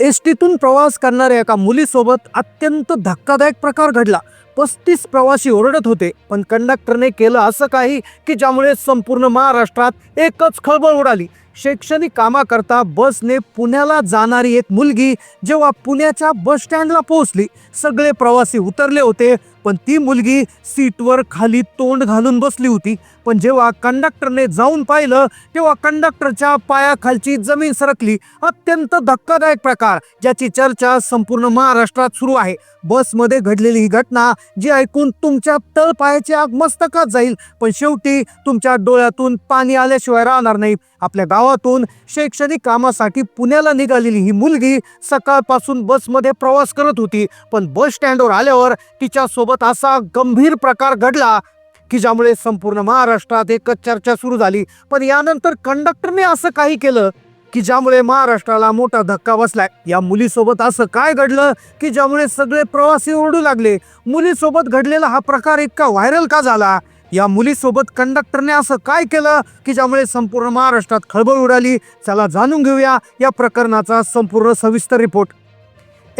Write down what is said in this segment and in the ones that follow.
S टीतून प्रवास करणाऱ्या एका मुलीसोबत अत्यंत धक्कादायक प्रकार घडला. पस्तीस प्रवासी ओरडत होते पण कंडक्टरने केलं असं काही की ज्यामुळे संपूर्ण महाराष्ट्रात एकच खळबळ उडाली. शैक्षणिक कामाकरता बसने पुण्याला जाणारी एक मुलगी जेव्हा पुण्याच्या बस स्टँडला पोहोचली सगळे प्रवासी उतरले होते पण ती मुलगी सीटवर खाली तोंड घालून बसली होती. पण जेव्हा कंडक्टरने जाऊन पाहिलं तेव्हा कंडक्टरच्या पायाखालची जमीन सरकली. अत्यंत धक्कादायक प्रकार ज्याची चर्चा संपूर्ण महाराष्ट्रात सुरू आहे. बसमध्ये घडलेली ही घटना जी ऐकून तुमच्या तळपायाची आग मस्तकात जाईल. पण शेवटी तुमच्या डोळ्यातून पाणी आल्याशिवाय राहणार नाही. आपल्या गावातून शैक्षणिक कामासाठी पुण्याला निघालेली ही मुलगी सकाळपासून बसमध्ये प्रवास करत होती. पण बस स्टँडवर आल्यावर तिच्या सोबत असा गंभीर प्रकार घडला की ज्यामुळे संपूर्ण महाराष्ट्रात एकच चर्चा सुरू झाली. पण यानंतर कंडक्टरने असं काही केलं की ज्यामुळे महाराष्ट्राला मोठा धक्का बसलाय. या मुलीसोबत असं काय घडलं की ज्यामुळे सगळे प्रवासी ओरडू लागले? मुलीसोबत घडलेला हा प्रकार इतका व्हायरल का झाला? या मुलीसोबत कंडक्टरने असं काय केलं की ज्यामुळे संपूर्ण महाराष्ट्रात खळबळ उडाली? चला जाणून घेऊया या प्रकरणाचा संपूर्ण सविस्तर रिपोर्ट.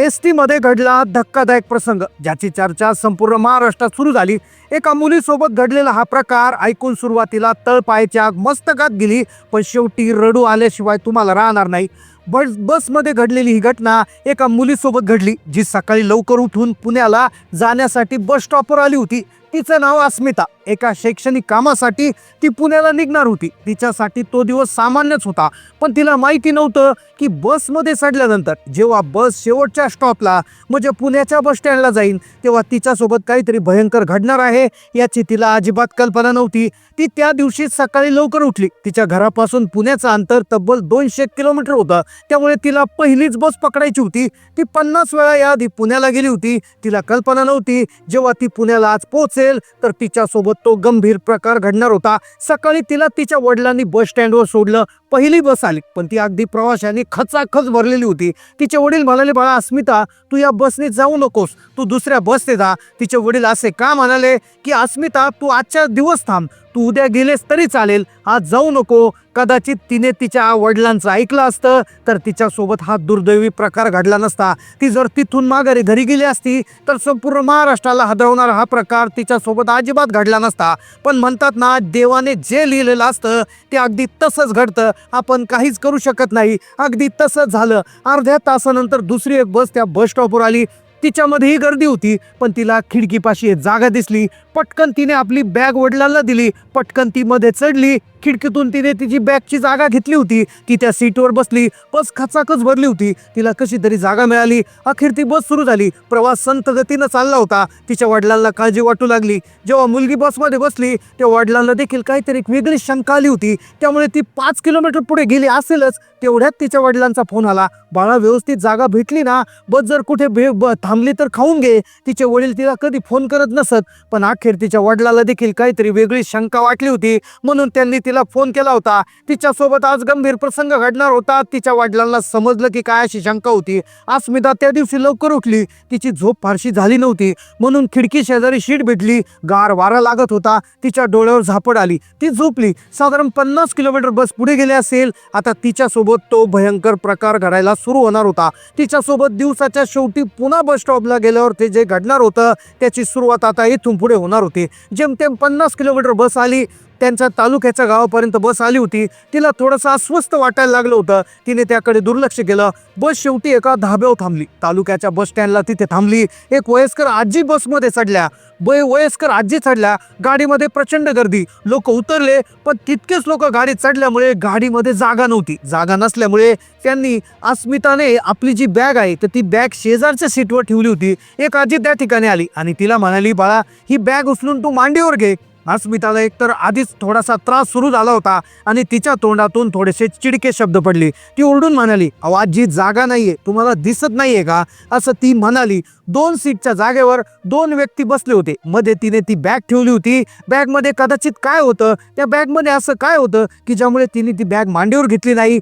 एस टीमध्ये घडला धक्कादायक प्रसंग ज्याची चर्चा संपूर्ण महाराष्ट्रात सुरू झाली. एका मुलीसोबत घडलेला हा प्रकार ऐकून सुरुवातीला तळपायच्या मस्तकात गेली पण शेवटी रडू आल्याशिवाय तुम्हाला राहणार नाही. बस बसमध्ये घडलेली ही घटना एका मुलीसोबत घडली जी सकाळी लवकर उठून पुण्याला जाण्यासाठी बस स्टॉपवर आली होती. तिचं नाव अस्मिता. एका शैक्षणिक कामासाठी ती पुण्याला निघणार होती. तिच्यासाठी तो दिवस सामान्यच होता. पण तिला माहिती नव्हतं की बसमध्ये चढल्यानंतर जेव्हा बस शेवटच्या स्टॉपला म्हणजे पुण्याच्या बस स्टँडला जाईन तेव्हा तिच्यासोबत काहीतरी भयंकर घडणार आहे याची तिला अजिबात कल्पना नव्हती. ती त्या दिवशी सकाळी लवकर उठली. तिच्या घरापासून पुण्याचं अंतर तब्बल दोनशे किलोमीटर होतं. त्यामुळे तिला पहिलीच बस पकडायची होती. ती पन्नास वेळा याआधी पुण्याला गेली होती. तिला कल्पना नव्हती. जेव्हा ती पुण्याला आज पोहोचेल तर तिच्यासोबत तो गंभीर प्रकार घडणार होता. सकाळी तिला तिच्या वडिलांनी बस स्टँडवर सोडलं. पहिली बस आली पण ती अगदी प्रवाशांनी खचाखच भरलेली होती. तिचे वडील म्हणाले बाळा अस्मिता तू या बसने जाऊ नकोस. तू दुसऱ्या बसने जा. तिचे वडील असे का म्हणाले की अस्मिता तू आजच्या दिवस थांब. तू उद्या गेलेस तरी चालेल. आज जाऊ नको. कदाचित तिने तिच्या वडिलांचं ऐकलं असतं तर तिच्यासोबत हा दुर्दैवी प्रकार घडला नसता. ती जर तिथून माघारी घरी गेली असती तर संपूर्ण महाराष्ट्राला हदवणारा हा प्रकार तिच्यासोबत अजिबात घडला नसता. पण म्हणतात ना देवाने जे लिहिलेलं असतं ते अगदी तसंच घडतं. आपण काहीच करू शकत नाही. अगदी तसंच झालं. अर्ध्या तासानंतर दुसरी एक बस त्या बस स्टॉपवर आली. तिच्यामध्येही गर्दी होती पण तिला खिडकीपाशी एक जागा दिसली. पटकन तिने आपली बॅग वडिलांना दिली. पटकन ती मध्ये चढली. खिडकीतून तिने तिची बॅगची जागा घेतली होती. ती त्या सीटवर बसली. बस खचाखच भरली होती. तिला कशी तरी जागा मिळाली. अखेर ती बस सुरू झाली. प्रवास संत गतीनं चालला होता. तिच्या वडिलांना काळजी वाटू लागली. जेव्हा मुलगी बसमध्ये बसली तेव्हा वडिलांना देखील काहीतरी एक वेगळी शंका आली होती. त्यामुळे ती पाच किलोमीटर पुढे गेली असेलच. तेवढ्यात तिच्या वडिलांचा फोन आला. बाळा व्यवस्थित जागा भेटली ना? बस जर कुठे भे थांबली तर खाऊन घे. तिचे वडील तिला कधी फोन करत नसत पण अखेर तिच्या वडिलाला देखील काहीतरी वेगळी शंका वाटली होती. म्हणून त्यांनी तिला फोन केला होता. तिच्यासोबत आज गंभीर प्रसंग घडणार होता. तिच्या वडिलांना समजलं की काय अशी शंका होती. अस्मिता त्या दिवशी लवकर उठली. तिची झोप फारशी झाली नव्हती. म्हणून खिडकी शेजारी शीट भेटली. गार वारा लागत होता. तिच्या डोळ्यावर झापड आली. ती झोपली. साधारण पन्नास किलोमीटर बस पुढे गेली असेल. आता तिच्यासोबत तो भयंकर प्रकार घडायला सुरू होणार होता. तिच्यासोबत दिवसाच्या शेवटी पुन्हा बस स्टॉपला गेल्यावर ते जे घडणार होतं त्याची सुरुवात आता इथून पुढे होणार होती. जेमतेम पन्नास किलोमीटर बस आली त्यांच्या तालुक्याच्या गावापर्यंत बस आली होती. तिला थोडंसं अस्वस्थ वाटायला लागलं होतं. तिने त्याकडे दुर्लक्ष केलं. बस शेवटी एका धाब्यावर थांबली. तालुक्याच्या बस स्टँडला तिथे थांबली. एक वयस्कर आजी बसमध्ये चढल्या. बै वयस्कर आजी चढल्या. गाडीमध्ये प्रचंड गर्दी. लोक उतरले पण तितकेच लोक गाडीत चढल्यामुळे गाडीमध्ये जागा नव्हती. जागा नसल्यामुळे त्यांनी अस्मिताने आपली जी बॅग आहे तर ती बॅग शेजारच्या सीटवर ठेवली होती. एक आजी त्या ठिकाणी आली आणि तिला म्हणाली बाळा ही बॅग उचलून तू मांडीवर घे. अस्मिताला एकतर आधीच थोडासा त्रास सुरू झाला होता आणि तिच्या तोंडातून थोडेसे चिडके शब्द पडले. ती ओरडून म्हणाली अहो आजी जागा नाहीये तुम्हाला दिसत नाहीये का? असं ती म्हणाली. दोन सीटच्या जागेवर दोन व्यक्ती बसले होते. मध्ये तिने ती बॅग ठेवली होती. बॅगमध्ये कदाचित काय होतं? त्या बॅगमध्ये असं काय होतं की ज्यामुळे तिने ती बॅग मांडीवर घेतली नाही?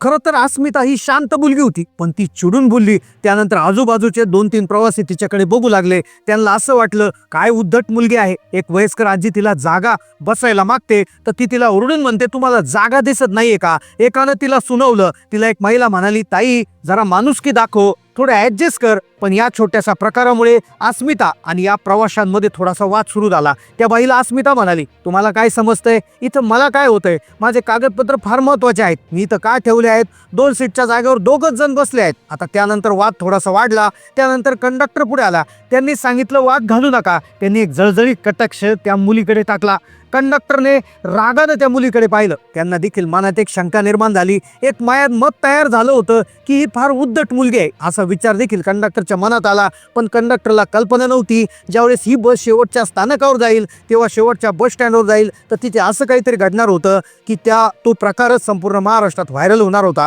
खरं तर अस्मिता ही शांत मुलगी होती पण ती चिडून बोलली. त्यानंतर आजूबाजूचे दोन तीन प्रवासी तिच्याकडे बघू लागले. त्यांना असं वाटलं काय उद्धट मुलगी आहे. एक वयस्कर आजी तिला जागा बसायला मागते तर ती तिला ओरडून म्हणते तुम्हाला जागा दिसत नाहीये का? एकानं तिला सुनवलं. तिला एक महिला म्हणाली ताई जरा माणुसकी दाखव. थोडं ॲडजस्ट कर. पण या छोट्याशा प्रकारामुळे अस्मिता आणि या प्रवाशांमध्ये थोडासा वाद सुरू झाला. त्या बाईला अस्मिता म्हणाली तुम्हाला काय समजतंय? इथं मला काय होतंय? माझे कागदपत्र फार महत्त्वाचे आहेत. मी इथं काय ठेवले आहेत? दोन सीटच्या जागेवर दोघच जण बसले आहेत. आता त्यानंतर वाद थोडासा वाढला. त्यानंतर कंडक्टर पुढे आला. त्यांनी सांगितलं वाद घालू नका. त्यांनी एक जळजळीत कटाक्ष त्या मुलीकडे टाकला. कंडक्टरने रागानं त्या मुलीकडे पाहिलं. त्यांना देखील मनात एक शंका निर्माण झाली. एक मायात मत तयार झालं होतं की ही फार उद्धट मुलगी आहे असा विचार देखील कंडक्टरच्या मनात आला. पण कंडक्टरला कल्पना नव्हती ज्यावेळेस ही बस शेवटच्या स्थानकावर जाईल तेव्हा शेवटच्या बस स्टँडवर जाईल तर तिथे असं काहीतरी घडणार होतं की त्या तो प्रकारच संपूर्ण महाराष्ट्रात व्हायरल होणार होता.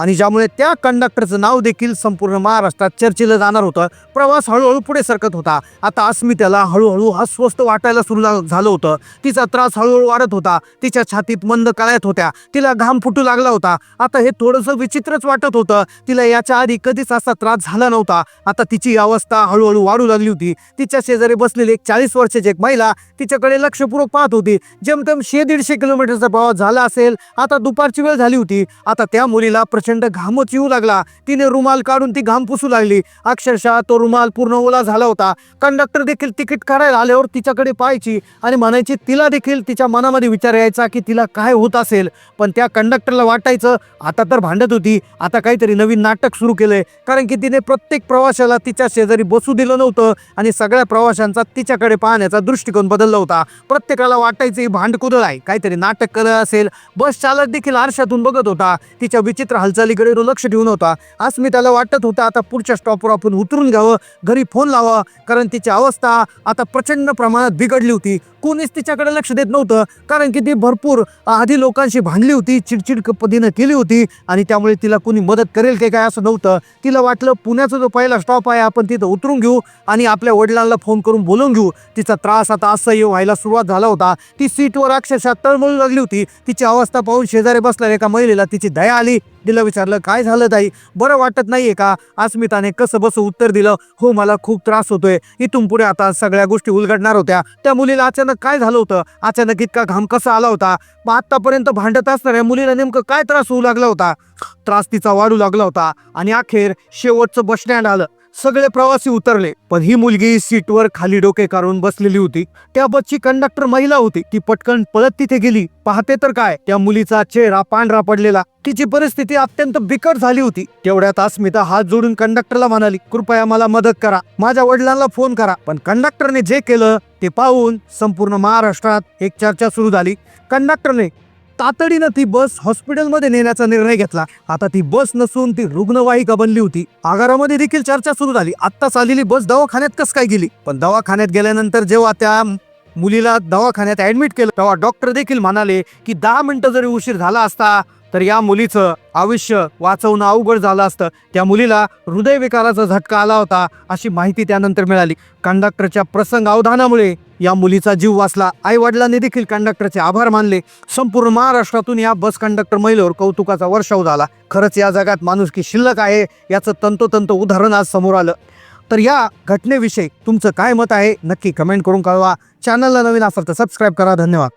आणि ज्यामुळे त्या कंडक्टरचं नाव देखील संपूर्ण महाराष्ट्रात चर्चेला जाणार होतं. प्रवास हळूहळू पुढे सरकत होता. आता अस्मितेला हळूहळू अस्वस्थ वाटायला सुरू झालं होतं. तिचा त्रास हळूहळू वाढत होता. तिच्या छातीत मंद कळायत होत्या. तिला घाम फुटू लागला होता. आता हे थोडंसं विचित्रच वाटत होतं. तिला याच्या आधी कधीच असा त्रास झाला नव्हता. आता तिची अवस्था हळूहळू वाढू लागली होती. तिच्या शेजारी बसलेली एक चाळीस वर्षाची एक महिला तिच्याकडे लक्षपूर्वक पाहत होती. जेमतेम शे दीडशे किलोमीटरचा प्रवास झाला असेल. आता दुपारची वेळ झाली होती. आता त्या मुलीला प्रचंड घामच येऊ लागला. तिने रुमाल काढून ती घाम पुसू लागली. अक्षरशः तो रुमाल पूर्ण ओला झाला होता. कंडक्टर देखील तिकीट काढायला आल्यावर तिच्याकडे पाहायची आणि म्हणायची तिला देखील तिच्या मनामध्ये विचार यायचा की तिला काय होत असेल. पण त्या कंडक्टरला वाटायचं आता तर भांडत होती. आता काहीतरी नवीन नाटक सुरू केलंय. कारण की तिने प्रत्येक प्रवाशाला तिच्या शेजारी बसू दिलं नव्हतं आणि सगळ्या प्रवाशांचा तिच्याकडे पाहण्याचा दृष्टिकोन बदलला होता. प्रत्येकाला वाटायचं ही भांडकुदळ आहे? काहीतरी नाटक करत असेल. बस चालक देखील आरशातून बघत होता. तिच्या विचित्र हालचालीकडे तो लक्ष ठेवून होता. त्याला वाटत होतं आता पुढच्या स्टॉपवर आपण उतरून घ्यावं घरी फोन लावा कारण तिची अवस्था आता प्रचंड प्रमाणात बिघडली होती. कोणीच तिच्याकडे लक्ष देत नव्हतं कारण की ती भरपूर आधी लोकांशी भांडली होती चिडचिड पदीनं पद्धतीनं केली होती आणि त्यामुळे तिला कोणी मदत करेल की काय असं नव्हतं. तिला वाटलं पुण्याचा जो पहिला स्टॉप आहे आपण तिथं उतरून घेऊ आणि आपल्या वडिलांना फोन करून बोलवून घेऊ. तिचा त्रास आता असह्य व्हायला सुरुवात झाला होता. ती सीटवर अक्षरशः तळमळू लागली होती. तिची अवस्था पाहून शेजारी बसलेल्या एका महिलेला तिची दया आली. तिला विचारलं काय झालं ताई? बरं वाटत नाहीये का? अस्मिताने कसं बसं उत्तर दिलं? हो मला खूप त्रास होतोय. इथून पुढे आता सगळ्या गोष्टी उलगडणार होत्या. त्या मुलीला अचानक काय झालं होतं? अचानक इतका घाम कसा आला होता? मग आत्तापर्यंत भांडत असणाऱ्या मुलीला नेमकं काय त्रास होऊ लागला होता? त्रास तिचा वाढू लागला होता आणि अखेर शेवटचं बस स्टँड आलं. सगळे प्रवासी उतरले पण ही मुलगी सीटवर खाली डोके काढून बसलेली होती. त्या बसची कंडक्टर महिला होती. ती पटकन पळत तिथे गेली. पाहते तर काय? त्या मुलीचा चेहरा पांढरा पडलेला. तिची परिस्थिती अत्यंत बिकट झाली होती. तेवढ्यात अस्मिता हात जोडून कंडक्टरला म्हणाली कृपया मला मदत करा. माझ्या वडिलांना फोन करा. पण कंडक्टरने जे केलं ते पाहून संपूर्ण महाराष्ट्रात एक चर्चा सुरू झाली. कंडक्टरने तातडीनं ती बस हॉस्पिटलमध्ये नेण्याचा निर्णय घेतला. आता ती बस नसून ती रुग्णवाहिका बनली होती. आगारामध्ये देखील चर्चा सुरू झाली. आत्ताच आलेली बस दवाखान्यात कस काय गेली? पण दवाखान्यात गेल्यानंतर जेव्हा त्या मुलीला दवाखान्यात ऍडमिट केलं तेव्हा डॉक्टर देखील म्हणाले की दहा मिनिटं जरी उशीर झाला असता तर या मुलीचं आयुष्य वाचवणं अवघड झालं असतं. त्या मुलीला हृदयविकाराचा झटका आला होता अशी माहिती त्यानंतर मिळाली. कंडक्टरच्या प्रसंग अवधानामुळे या मुलीचा जीव वाचला. आई वडिलांनी देखील कंडक्टरचे आभार मानले. संपूर्ण महाराष्ट्रातून या बस कंडक्टर महिलेवर कौतुकाचा वर्षाव झाला. खरंच या जगात माणुसकी शिल्लक आहे याचं तंतोतंत उदाहरण आज समोर आलं. तर या घटनेविषयी तुमचं काय मत आहे नक्की कमेंट करून कळवा. चॅनलला नवीन असाल तर सबस्क्राईब करा. धन्यवाद.